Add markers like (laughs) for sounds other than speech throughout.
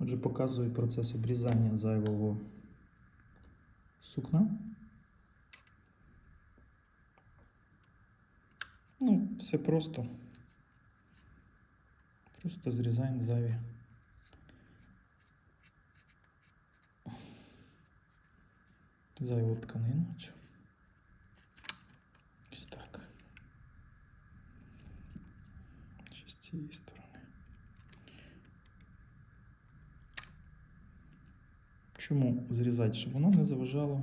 Отже, показую процес обрізання зайвого сукна. Ну, все просто. Просто зрізаємо зайві. Зайву тканину. цю. Ось так. Ще з цієї сторони. Чому зрізати? Щоб воно не заважало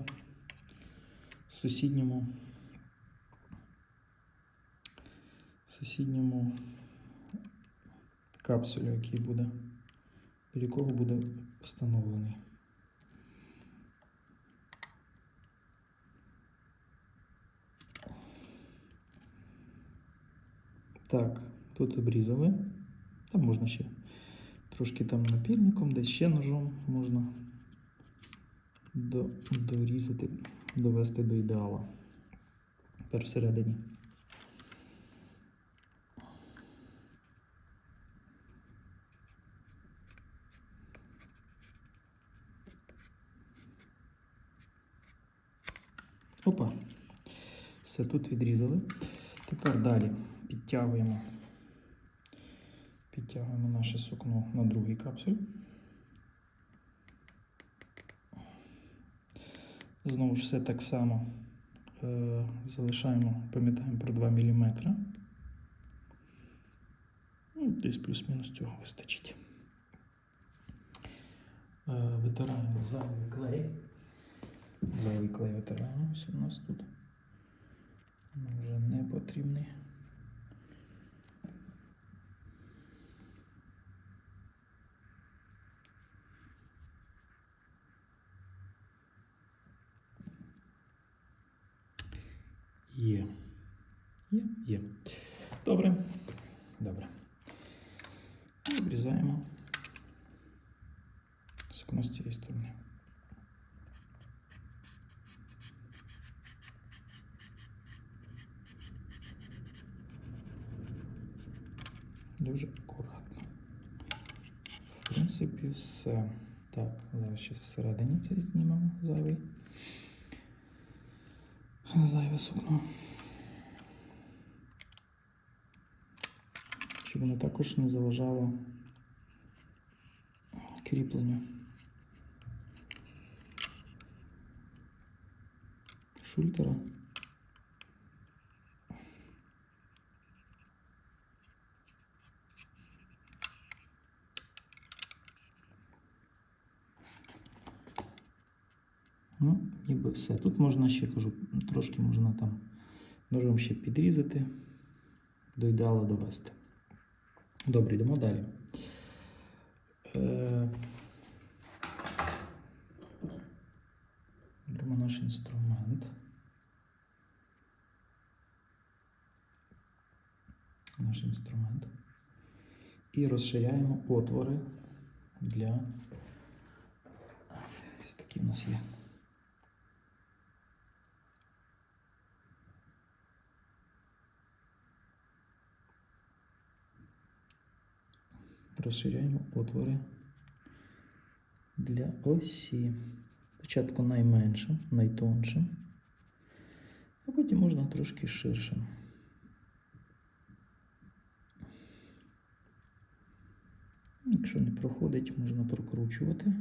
сусідньому сусідньому капсулю, який буде, біля якого буде встановлений. Так, тут обрізали. Там можна ще трошки там напільником, десь ще ножом можна дорізати, довести до ідеала. Тепер всередині. Опа. Все тут відрізали. Тепер далі підтягуємо. Підтягуємо наше сукно на другий капсуль. Знову ж все так само е, залишаємо, пам'ятаємо про 2 мм. Ну, десь плюс-мінус цього вистачить. Е, витираємо зайвий клей. Зайвий клей витираємо. Ось у нас тут. Вже не потрібний. Є. Є. Добре. Добре. Обрізаємо сукно з цієї сторони. Дуже акуратно. В принципі, все. Так, зараз ще всередині це знімемо зайвий. Зайве сукно. Щоб воно також не заважало кріпленню. Шультера. Ну, ніби все. Тут можна ще кажу, трошки можна там ножом ще підрізати, до ідеала довести. Добре, йдемо далі. Е, Беремо наш інструмент. Наш інструмент. І розширяємо отвори для. Ось такі в нас є. Розширяємо отвори для осі. Спочатку найменшим, найтоншим, а потім можна трошки ширшим. Якщо не проходить, можна прокручувати.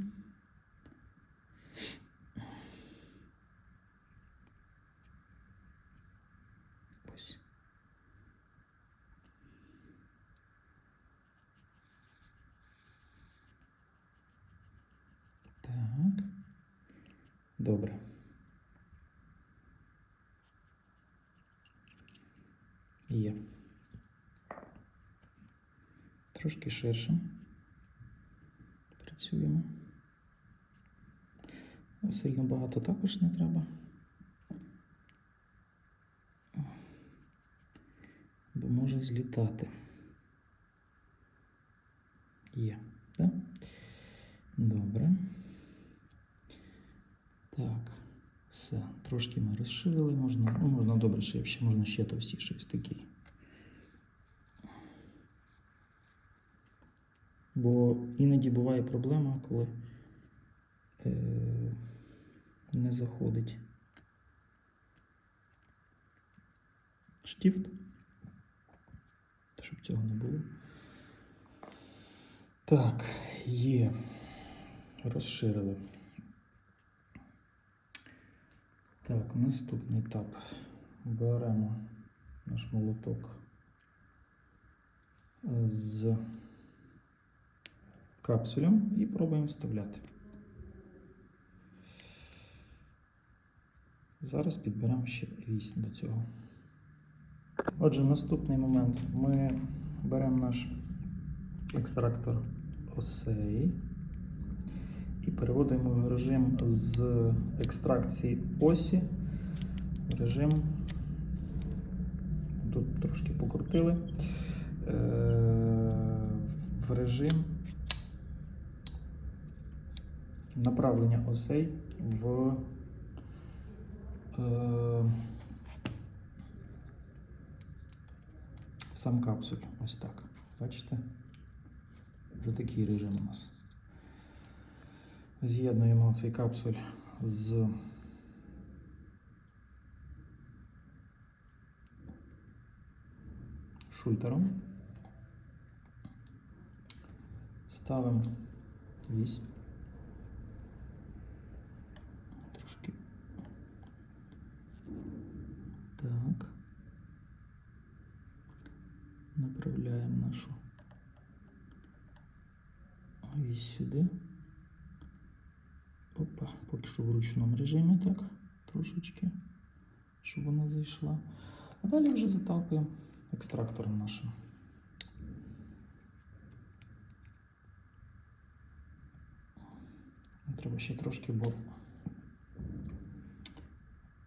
Ось. Так. Добре. Є. Трошки ширше. Працюємо. Сильно багато також не треба. Бо може злітати. Є, так? Добре. Так, все. Трошки ми розширили, можна, ну, можна добре, ще, ще можна ще товстіше ось такий. Бо іноді буває проблема, коли е, не заходить штіфт, щоб цього не було. Так, є. Розширили. Так, наступний етап. Беремо наш молоток з капсулем і пробуємо вставляти. Зараз підберемо ще вісь до цього. Отже, наступний момент. Ми беремо наш екстрактор осей переводимо в режим з екстракції осі в режим. Тут трошки покрутили. е, В режим направлення осей е, в сам капсуль. Ось так. Бачите? Вже такий режим у нас. З'єднуємо цей капсуль з шультером. Ставимо вісь. Трошки. Так. Направляємо нашу вісь сюди. Опа, поки що в ручному режимі, так, трошечки, щоб вона зайшла. А далі вже заталкуємо екстрактором нашим. Треба ще трошки, бо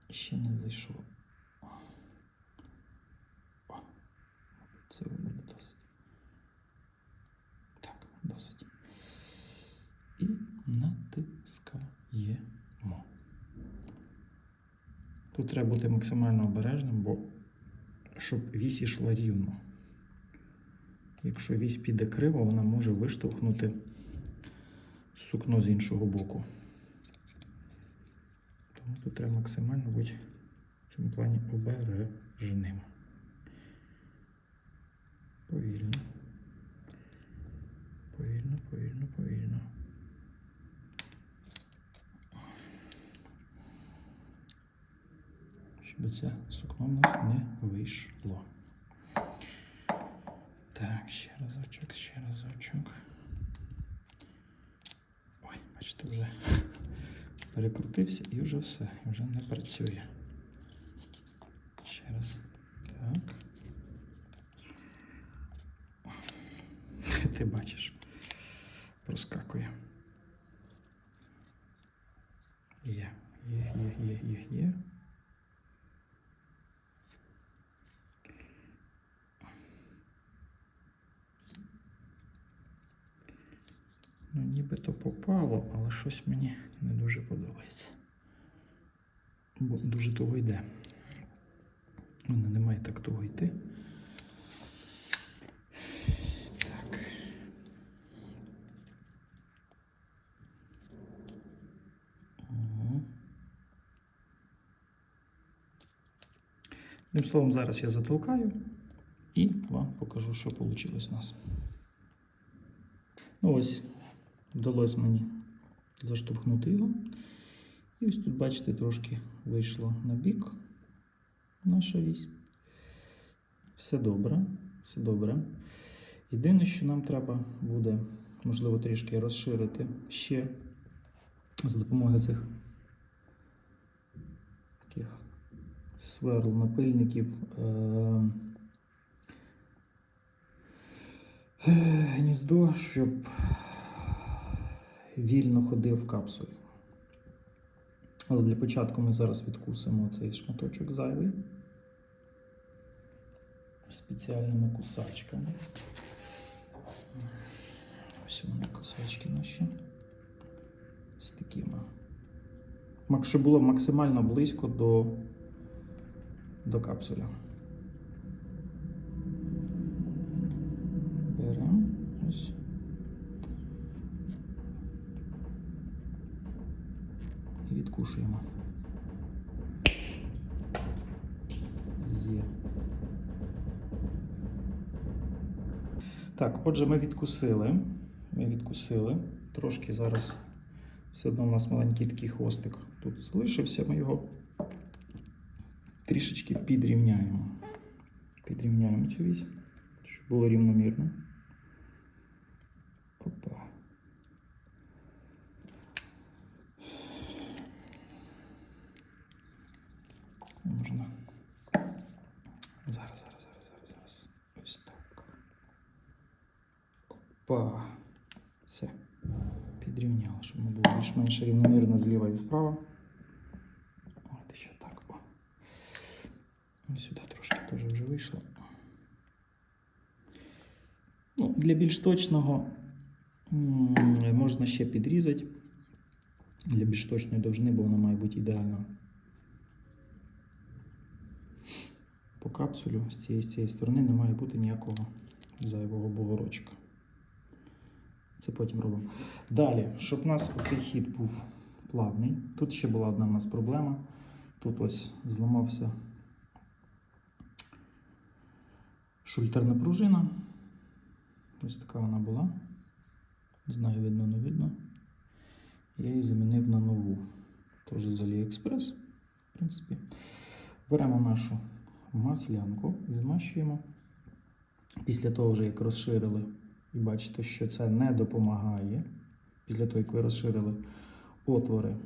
ще не зайшло. О, це буде досить. Так, досить. І натискаємо. Тут треба бути максимально обережним, бо щоб вісь йшла рівно. Якщо вісь піде криво, вона може виштовхнути сукно з іншого боку. Тому тут треба максимально бути в цьому плані обережним. Повільно. Повільно, повільно, повільно. Щоб це сукно в нас не вийшло. Так, ще разочок, ще разочок. Ой, бачите, вже (laughs) перекрутився і вже все, вже не працює. Ще раз. Так. Ти бачиш, проскакує. Є, є, є, є, є, є. Ну, попало, але щось мені не дуже подобається. Бо дуже того йде. Воно не має так того йти. Так. Одним словом, зараз я затолкаю і вам покажу, що вийшло у нас. Ну ось, вдалося мені заштовхнути його. І ось тут, бачите, трошки вийшло на бік наша вісь. Все добре, все добре. Єдине, що нам треба буде, можливо, трішки розширити ще за допомогою цих таких сверл, напильників. Е- гніздо, щоб вільно ходив в капсулі. Але для початку ми зараз відкусимо цей шматочок зайвий спеціальними кусачками. Ось вони кусачки наші. З такими. Щоб було максимально близько до, до капсуля. Беремо ось відкушуємо. Є. Так, отже, ми відкусили. Ми відкусили. Трошки зараз все одно у нас маленький такий хвостик тут залишився. Ми його трішечки підрівняємо. Підрівняємо цю вісь, щоб було рівномірно. Опа. Можна. Зараз, зараз, зараз, зараз, зараз. Ось так. Опа. Все. Підрівняли, щоб ми було більш-менш рівномірно зліва і справа. От ще так. О. Ось сюди трошки теж вже вийшло. Ну, для більш точного можна ще підрізати. Для більш точної довжини, бо вона має бути ідеально. По капсулю з цієї, з цієї сторони не має бути ніякого зайвого бугорочка. Це потім робимо. Далі, щоб у нас цей хід був плавний. Тут ще була одна у нас проблема. Тут ось зламався шультерна пружина. Ось така вона була. Не знаю, видно, не видно. Я її замінив на нову. Теж з AliExpress, в принципі. Беремо нашу маслянку, змащуємо. Після того, вже як розширили, і бачите, що це не допомагає. Після того, як ви розширили отвори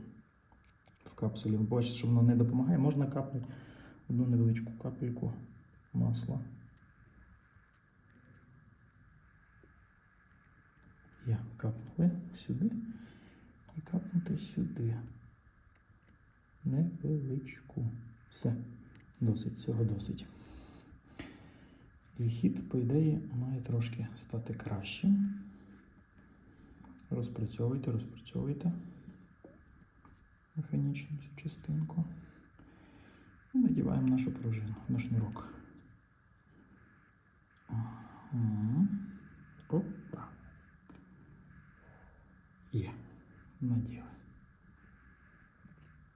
в капсулі, ви бачите, що воно не допомагає, можна капнути одну невеличку капельку масла. Є, капнули сюди і капнути сюди. Невеличку. Все, досить, цього досить. І хід, по ідеї, має трошки стати кращим. Розпрацьовуйте, розпрацьовуйте механічно цю частинку. І надіваємо нашу пружину на шнурок. Опа. Є. Наділи.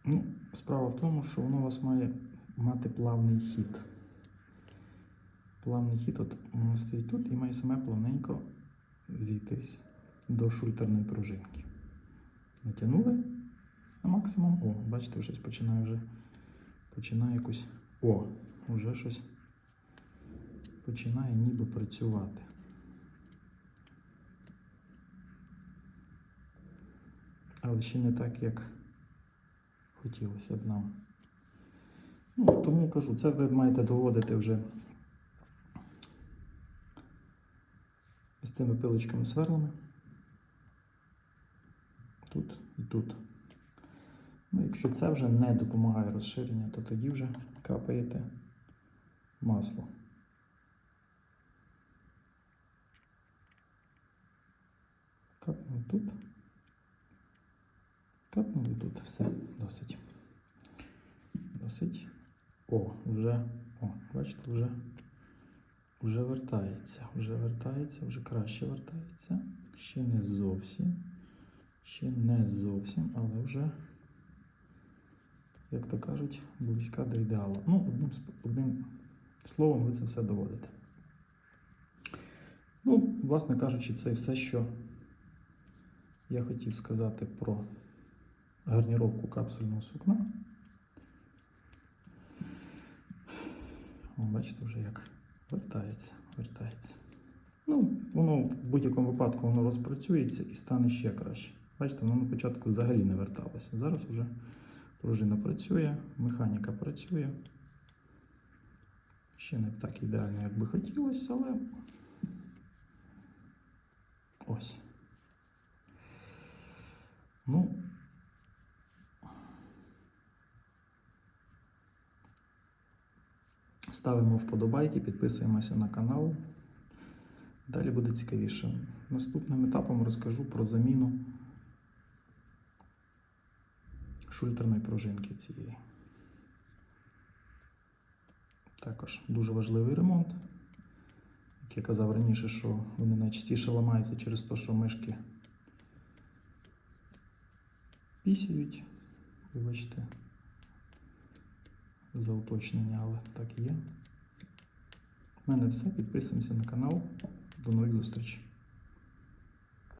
Ну, справа в тому, що воно у вас має мати плавний хід. Плавний хід от воно стоїть тут і має саме плавненько зійтись до шультерної пружинки. Натягнули на максимум. О, бачите, щось починає вже починає якось. О, вже щось починає ніби працювати. Але ще не так, як хотілося б нам. Ну, тому кажу, це ви маєте доводити вже з цими пилочками сверлами. Тут і тут. Ну, якщо це вже не допомагає розширення, то тоді вже капаєте масло. Капнули тут. Капнули тут. Все, досить. Досить. О, вже, о, бачите, вже, вже вертається. Вже вертається, вже краще вертається. Ще не зовсім. Ще не зовсім, але вже, як то кажуть, близька до ідеалу. Ну, одним, одним словом, ви це все доводите. Ну, власне кажучи, це все, що я хотів сказати про гарніровку капсульного сукна. О, бачите, вже як вертається, вертається. Ну, воно в будь-якому випадку воно розпрацюється і стане ще краще. Бачите, воно на початку взагалі не верталося. Зараз вже пружина працює, механіка працює. Ще не так ідеально, як би хотілося, але ось. Ну, ставимо вподобайки, підписуємося на канал. Далі буде цікавіше. Наступним етапом розкажу про заміну шультерної пружинки цієї. Також дуже важливий ремонт. Як я казав раніше, що вони найчастіше ламаються через те, що мишки пісяють, Вибачте за уточнення, але так і є. У мене все. Підписуємося на канал. До нових зустрічей.